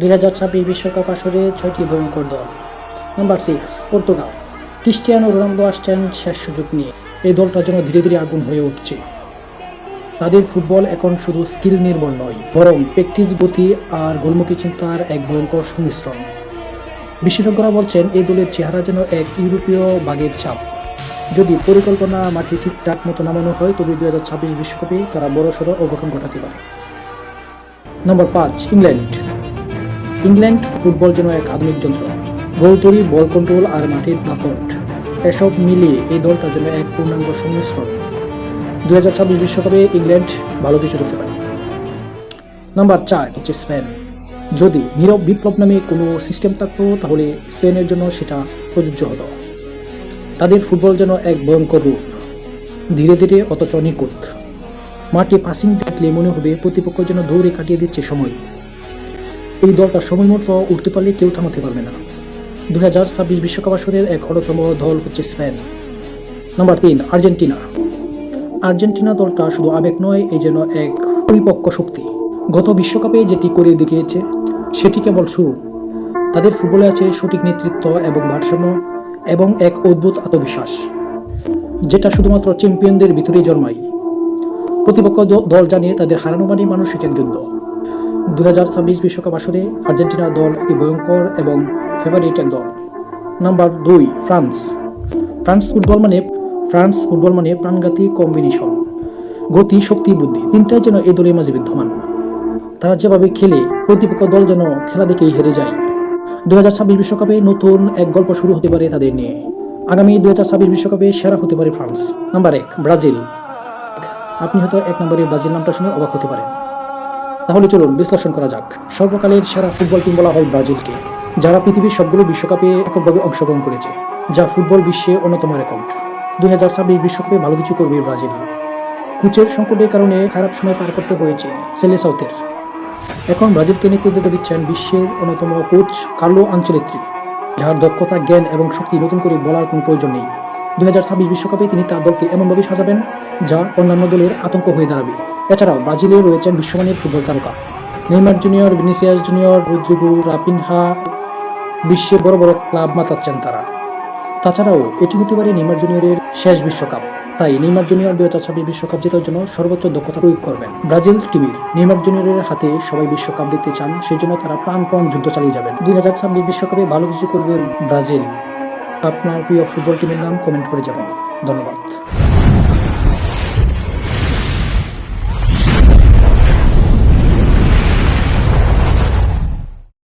দুই হাজার ছাব্বিশ বিশ্বকাপ আসরে ছয়টি ভয়ঙ্কর দল number six Portugal. Cristiano Ronaldo আসছেন শেষ সুযোগ নিয়ে। এই দলটা যেন ধীরে ধীরে আগুন হয়ে উঠছে। তাদের ফুটবল এখন শুধু স্কিল নির্ভর নয়, বরং প্র্যাকটিস গতি আর গোলমুখী চিন্তার এক ভয়ঙ্কর সংমিশ্রণ। বিশেষজ্ঞরা বলছেন, এই দলের চেহারা যেন এক ইউরোপীয় বাঘের চাপ যদি পরিকল্পনা মাঠে ঠিকঠাক মতো নামানো হয়, তবে দুই হাজার ছাব্বিশ বিশ্বকাপে তারা বড়সড় অঘটন ঘটাতে পারে। নম্বর পাঁচ, ইংল্যান্ড। ইংল্যান্ড ফুটবল যেন এক আধুনিক যন্ত্র। গোল তৈরি বল কন্ট্রোল আর মাটির দাপট। এসব মিলিয়ে এই দলটা যেন এক পূর্ণাঙ্গ সংমিশ্রণ। দু হাজার ছাব্বিশ বিশ্বকাপে ইংল্যান্ড ভালো কিছু করতে পারে। নাম্বার চার হচ্ছে স্পেন। যদি নীরব বিপ্লব নামে কোনো সিস্টেম থাকতো, তাহলে স্পেনের জন্য সেটা প্রযোজ্য হতো। তাদের ফুটবল যেন এক ভয়ঙ্কর রূপ। ধীরে ধীরে অথচ নিখুঁত। মাঠে পাসিং দেখলে মনে হবে প্রতিপক্ষ যেন দৌড়ে কাটিয়ে দিচ্ছে সময়। এই দলটা সময় মতো উঠতে পারলে কেউ থামাতে পারবে না। দু হাজার ছাব্বিশ বিশ্বকাপ আসরের এক অন্যতম দল হচ্ছে স্পেন। নাম্বার তিন, আর্জেন্টিনা। আর্জেন্টিনা দলটা শুধু আবেগ নয় এই যেন এক পরিপক্ক শক্তি। গত বিশ্বকাপে যেটি করে দেখিয়েছে, সেটি কেবল শুরু। তাদের ফুটবলে আছে সঠিক নেতৃত্ব এবং ভারসাম্য এবং এক অদ্ভুত আত্মবিশ্বাস, যেটা শুধুমাত্র চ্যাম্পিয়নদের ভিতরেই জন্মায়। প্রতিপক্ষ দল জানিয়ে তাদের হারানো মানে মানসিক এক যুদ্ধ দু হাজার ছাব্বিশ বিশ্বকাপ আসরে আর্জেন্টিনার দল একটি ভয়ঙ্কর এবং ফেভারিট এক দল। নাম্বার দুই, ফ্রান্স। ফ্রান্স ফুটবল মানে ফ্রান্স ফুটবল মানে প্রাণঘাতী কম্বিনেশন। গতি, শক্তি, বুদ্ধি, তিনটাই যেন এই দলের মাঝে বিদ্যমান। তারা যেভাবে খেলে, প্রতিপক্ষ দল যেন খেলা দেখেই হেরে যায়। দু হাজার ছাব্বিশ বিশ্বকাপে নতুন এক গল্প শুরু হতে পারে তাদের নিয়ে। আগামী দু হাজার ছাব্বিশ বিশ্বকাপে সেরা হতে পারে ফ্রান্স। নাম্বার এক, ব্রাজিল। আপনি হয়তো এক নম্বরের ব্রাজিল নামটা শুনে অবাক হতে পারেন। তাহলে চলুন বিশ্লেষণ করা যাক। সর্বকালের সেরা ফুটবল টিম বলা হয় ব্রাজিলকে, যারা পৃথিবীর সবগুলো বিশ্বকাপে এককভাবে অংশগ্রহণ করেছে, যা ফুটবল বিশ্বে অন্যতম রেকর্ড। দুই হাজার ছাব্বিশ বিশ্বকাপে ভালো কিছু করবে ব্রাজিল। কোচের সংকটের কারণে খারাপ সময় পার করতে হয়েছে সেলে সাউথের। এখন ব্রাজিলকে নেতৃত্ব দিচ্ছেন বিশ্বের অন্যতম কোচ কার্লো আঞ্চলিত্রি যার দক্ষতা, জ্ঞান এবং শক্তি নতুন করে বলার কোনো প্রয়োজন নেই। দু বিশ্বকাপে তিনি তার দলকে এমনভাবে সাজাবেন যা অন্যান্য দলের আতঙ্ক হয়ে দাঁড়াবে। এছাড়াও ব্রাজিলে রয়েছেন বিশ্বমানের ফুটবল তারকা। Neymar junior, Vinicius junior Rodrygo Raphinha বিশ্বে বড় বড় ক্লাব মাতাচ্ছেন তারা। তাছাড়াও এটি হতে পারে নেইমার জুনিয়রের শেষ বিশ্বকাপ। তাই নেইমার জুনিয়র দুই হাজার ছাব্বিশ বিশ্বকাপ জেতার জন্য সর্বোচ্চ দক্ষতা প্রয়োগ করবেন। ব্রাজিল টিভির নেইমার জুনিয়রের হাতে সবাই বিশ্বকাপ দেখতে চান, সেই জন্য তারা প্রাণপণ যুদ্ধ চালিয়ে যাবেন। দুই হাজার ছাব্বিশ বিশ্বকাপে ভালো কিছু করবে ব্রাজিল। আপনার প্রিয় ফুটবল টিমের নাম কমেন্ট করে যাবেন ধন্যবাদ।